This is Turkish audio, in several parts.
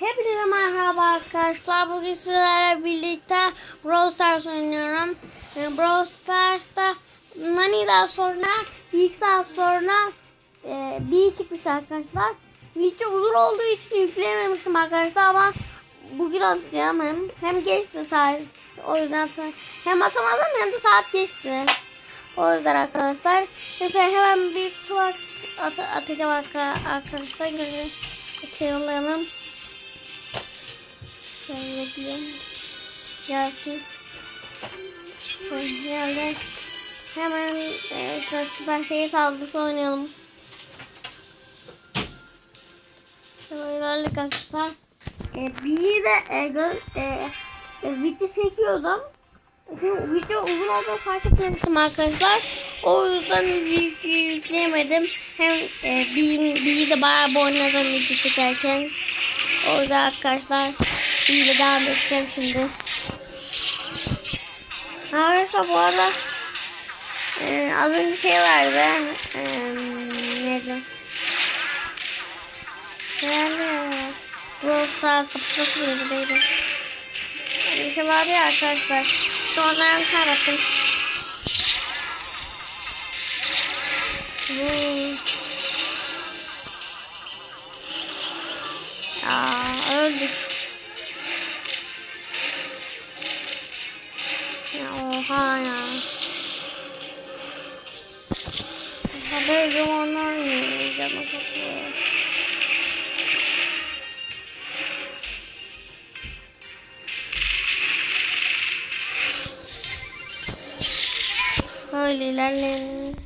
Hepinize merhaba arkadaşlar. Bugün sizlerle birlikte Brawl Stars oynuyorum. Ee, Brawl Stars'ta Nani'den sonra iki saat sonra e, bir çıkmış arkadaşlar. Video uzun olduğu için yükleyememişim arkadaşlar ama bugün atacağım hem. Hem geçti saat. O yüzden hem atamadım hem de saat geçti. O yüzden arkadaşlar. Mesela hemen bir tur at atacağım arka- arkadaşlar. Görün. Seviyorum. Şöyle diyeyim. Gelsin. Şöyle geldi. Hemen e, süper şeyi saldırısı oynayalım. Şöyle arkadaşlar. E, bir de e, gö, e, e, video çekiyordum. Şimdi video uzun olduğunu fark etmemiştim arkadaşlar. O yüzden video yükleyemedim. Hem e, bir, bir de bayağı bir oynadım video çekerken. O yüzden arkadaşlar iyi devam edeceğim şimdi. Arkadaşlar bu arada e, az önce şey vardı. E, neydi? Herhalde Brawl Stars kapısı mıydı neydi? Bir şey vardı ya arkadaşlar. Sonradan kaybettim. Aa, öldük. Oha ya. Haber zamanlar mı? Canım kapıyor. Böyle ilerleyelim.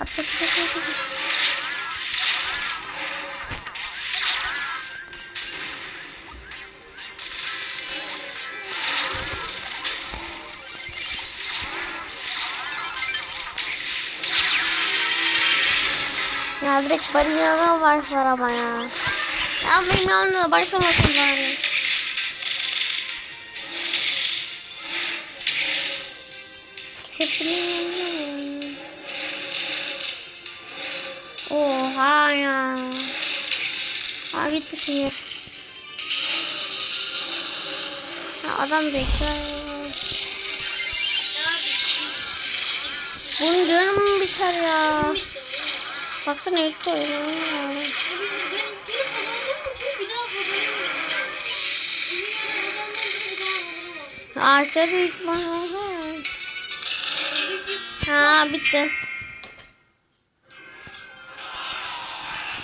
At, at, at, Ya direkt balinana başlar ama ya. Ya benim yanımda başlamasın bari. Yanında. Oha ya. Abi bitti şimdi. Ya adam bekliyor. Bunu diyorum biter ya. Baksana ilk oyunu. Ağaçları yıkma. Ha bitti.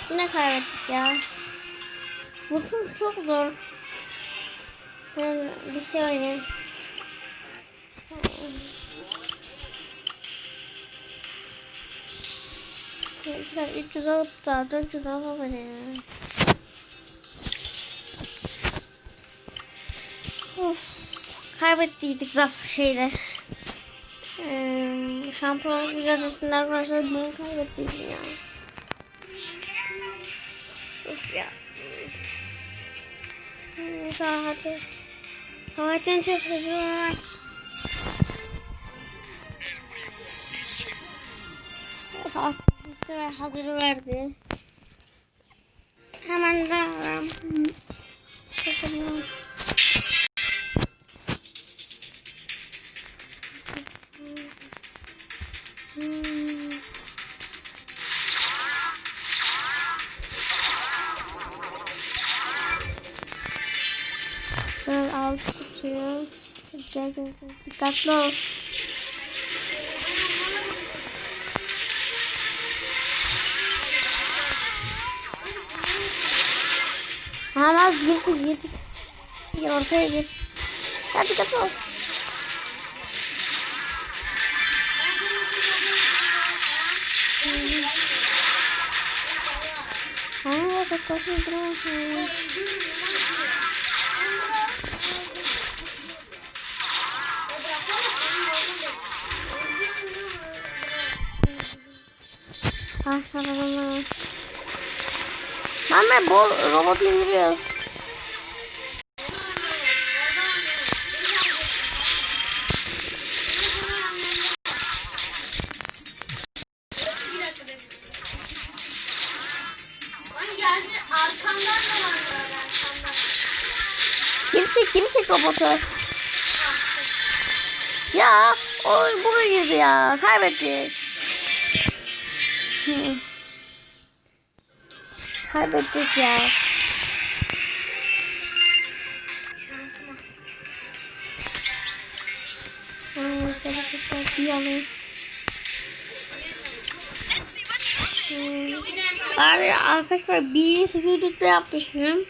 Yine kaybettik ya. Bu çok zor. Bir şey oynayayım. Güzel 300 alıp da 400 alalım ya. Of. Kaybettiydik zaf şeyde. Ee, şampiyonluk mücadelesinde arkadaşlar bunu kaybettiydim ya. Of ya. Neyse hadi. Savaşın çözümü ve hazır verdi. Hemen de Bakalım. Hmm. Ben alt tutuyor. Dikkatli ol. Hemen gir gir. Gir ortaya gir. Hadi ol. Aa, ol. Aşağıdan. Mama bol robot indiriyor. Lan geldi arkamdan da var böyle. Kim çek robotu? Ya o buraya girdi ya. Kaybettik. Hı. Kaybettik ya. Arkadaşlar bir sıfırlıkta yapmışım.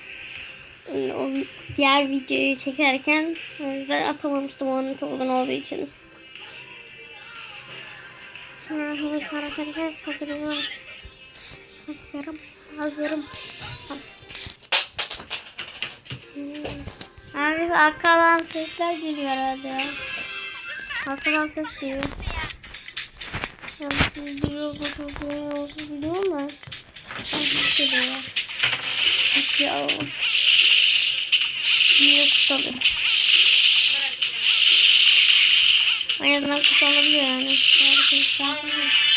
O diğer videoyu çekerken o yüzden atamamıştım onun çok uzun olduğu için. Evet arkadaşlar hazırım. Hazırım. Hazırım. Hmm. Abi arkadan sesler geliyor herhalde. Arkadan ses geliyor. Şimdi bir robot olduğunu oldu biliyor musun? Şey geliyor. Ya. Bir tutalım. En azından tutalabiliyor yani. Arkadaşlar. Bunlar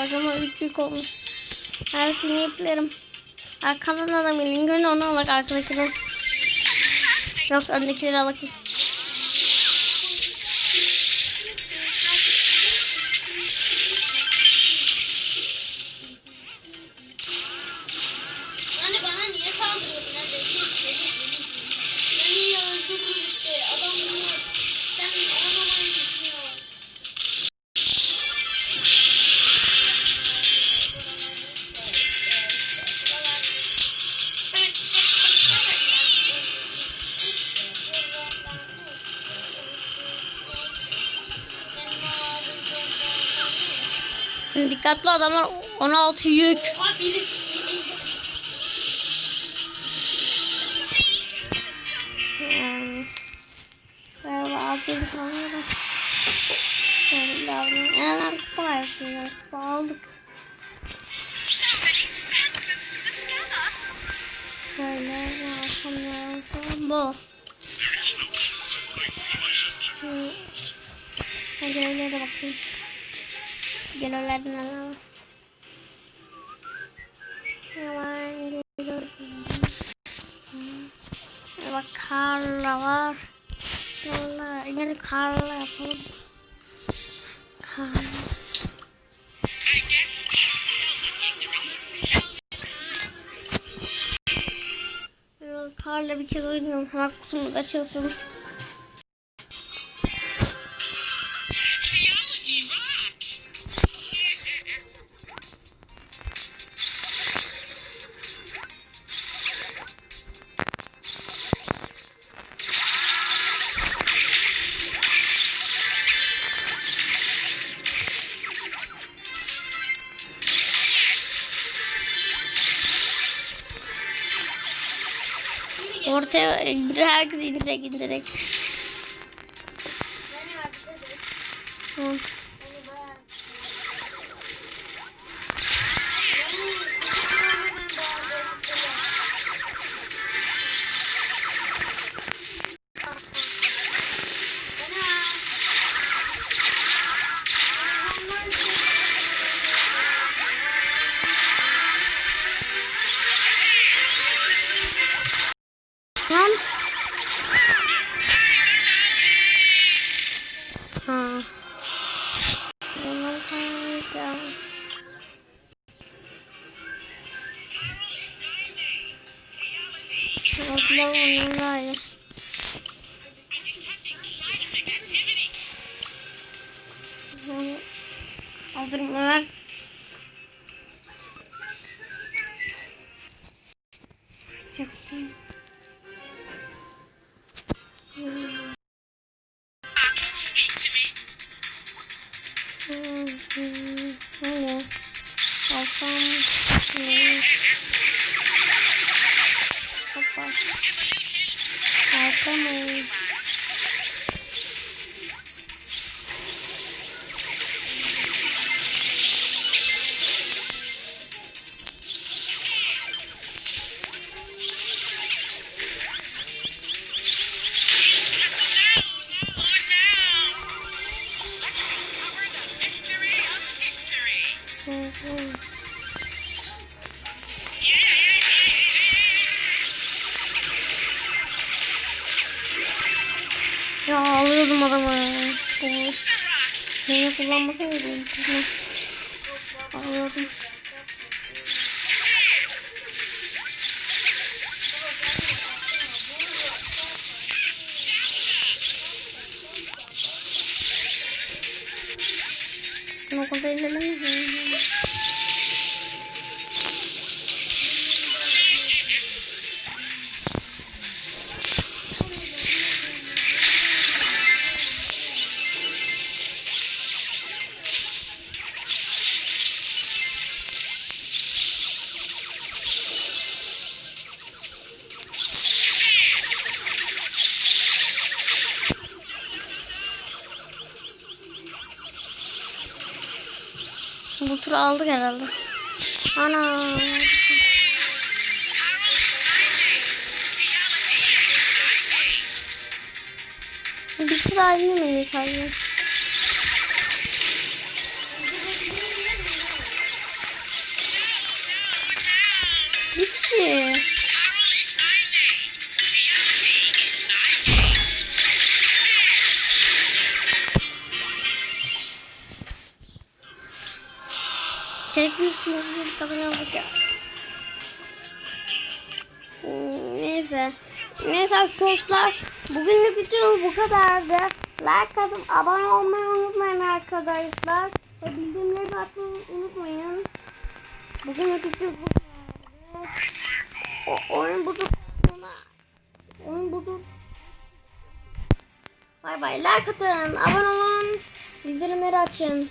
Hmm, o zaman üç yük olmuş. Her iplerim. Arkadan adam önce onu alak arkadakileri. Yok öndekileri alak. Dikkatli adamlar 16 yük. Oha birisi Hmm. Merhaba altı yük alıyorlar. Şöyle davranıyor. En azından kupa yapıyorlar. Kupa aldık. Şöyle arkamda bu. Hmm. Hadi öyle de bakayım. Görevlerden alalım. Hemen. Bak karla var. Valla yine karla yapalım. Kar. Yok, Karla bir kez oynuyorum. Hemen kutumuz açılsın. Ortaya bir herkes indirecek indirecek. Hı. Abla onu var. Hazır Bu şeyini kullanmasaydım. Bunu alıyordum. Bunu okulda ellemeyi Bu turu aldık herhalde. Ana. Bir tur ayrı mı sadece? Bir kişi. Çelik bir şey bir kadın aldık ya. Hmm, Neyse. Neyse arkadaşlar. Bugünlük için bu kadardı. Like atıp abone olmayı unutmayın arkadaşlar. Ve bildirimleri atmayı unutmayın. Bugünlük için bu kadardı. O, oyun budur. Oyun budur. Bay bay. Like atın. Abone olun. Bildirimleri açın.